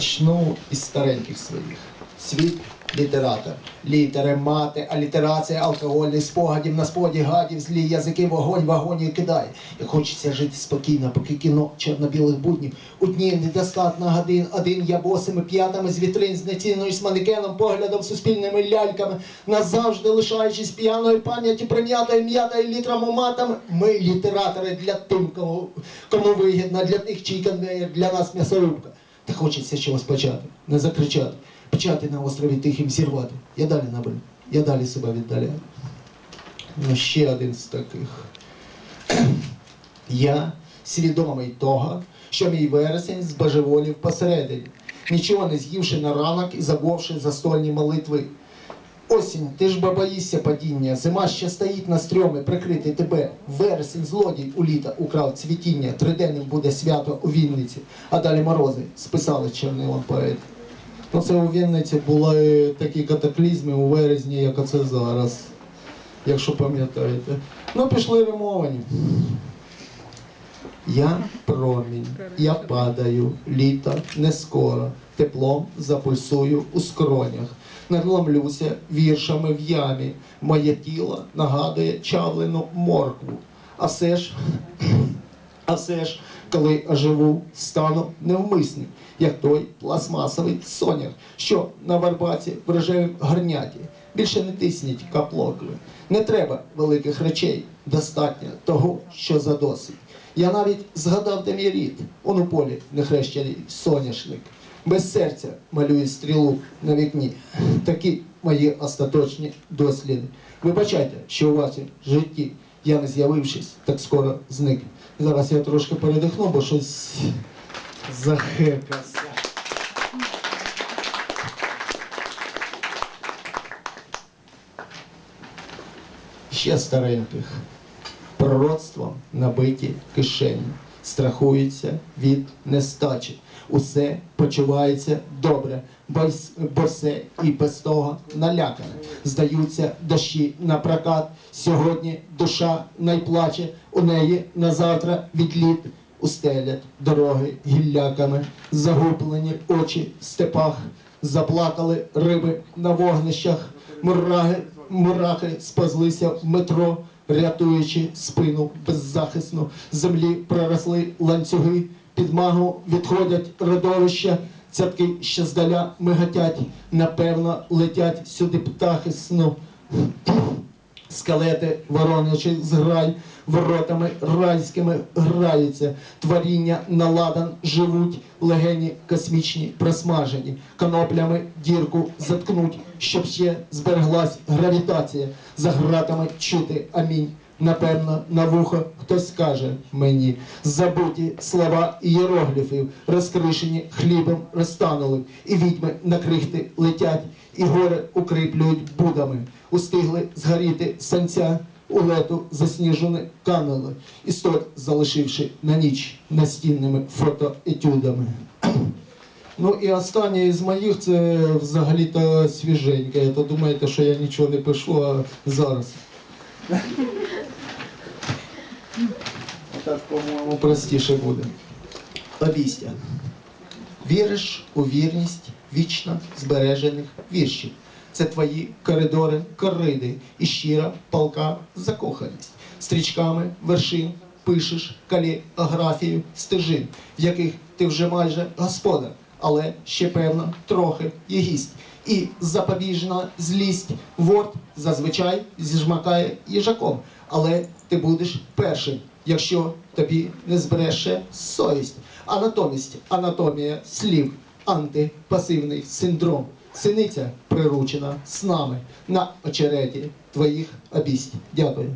Почну із стареньких своїх. Світ літератор. Літери, мати, алітерація, алкогольних спогадів, на споді гадів, злі язики, вогонь, вагоні кидає. Як хочеться жити спокійно, поки кіно чорно-білих буднів. У дні недостатньо годин, один я босими п'ятами з вітрин, з манекеном, поглядом, суспільними ляльками, назавжди лишаючись п'яною пам'яті, прим'ятою м'ятою літрами матами. Ми літератори для тим, кому, кому вигідно, для тих, чий конвейер, для нас м'ясорубка. Та хочеться чогось почати, не закричати, почати на острові тихим зірвати. Я далі наберу, я далі себе віддаляю. Ну, ще один з таких. Я свідомий того, що мій вересень збожеволів посередині, нічого не з'ївши на ранок і забувши застольні молитви. Осінь, ти ж бо боїшся падіння, зима ще стоїть на стрьомі, прикрити тебе. Вересень злодій у літа украв цвітіння, триденним буде свято у Вінниці, а далі морози списали чорнилом поет. Ну це у Вінниці були такі катаклізми у березні, як оце зараз, якщо пам'ятаєте. Ну, пішли римовані. Я промінь, я падаю, літо не скоро, теплом запульсую у скронях, надломлюся віршами в ямі, моє тіло нагадує чавлену моркву. А все ж, а все ж, коли оживу, стану невмисним, як той пластмасовий соняк, що на варбаці в рожевім горняті. Більше не тисніть каплокли. Не треба великих речей, достатньо того, що задосить. Я навіть згадав, де мій рід, он у полі нехрещений соняшник. Без серця малює стрілу на вікні. Такі мої остаточні досліди. Вибачайте, що у вашому житті я не з'явившись, так скоро зник. Зараз я трошки передихну, бо щось захекався. Ще стареньких. Пророцтвом набиті кишені, страхуються від нестачі. Усе почувається добре, бо, все і без того налякане. Здаються дощі на прокат. Сьогодні душа найплаче, у неї на завтра відліт. Устелять дороги гілляками, загублені очі в степах, заплакали риби на вогнищах, мураги, мурахи сповзлися в метро, рятуючи спину беззахисну. Землі проросли ланцюги, під магу відходять родовища, цятки ще здаля мигатять, напевно, летять сюди птахи сну. Скелети воронячи зграй, воротами райськими граються, творіння наладан живуть, легені космічні просмажені, коноплями дірку заткнуть, щоб ще збереглась гравітація, за гратами чути амінь. Напевно, на вухо хтось скаже мені забуті слова ієрогліфів, розкришені хлібом розтанули, і відьми на крихти летять, і гори укріплюють будами, устигли згоріти санця, у лету засніжені канули, і столь залишивши на ніч настінними фотоетюдами. Ну і останнє із моїх це взагалі-то свіженьке. То думаєте, що я нічого не пишу, а зараз. Так, по-моєму, простіше буде. Обістя. Віриш у вірність вічно збережених віршів. Це твої коридори, кориди і щира палка закоханість. Стрічками вершин пишеш каліграфію стежин, в яких ти вже майже господар, але ще певно трохи є гість. І запобіжна злість ворд зазвичай зіжмакає їжаком, але ти будеш першим, якщо тобі не збереше совість. А натомість анатомія слів, антипасивний синдром. Синиця приручена з нами на очереті твоїх обість. Дякую.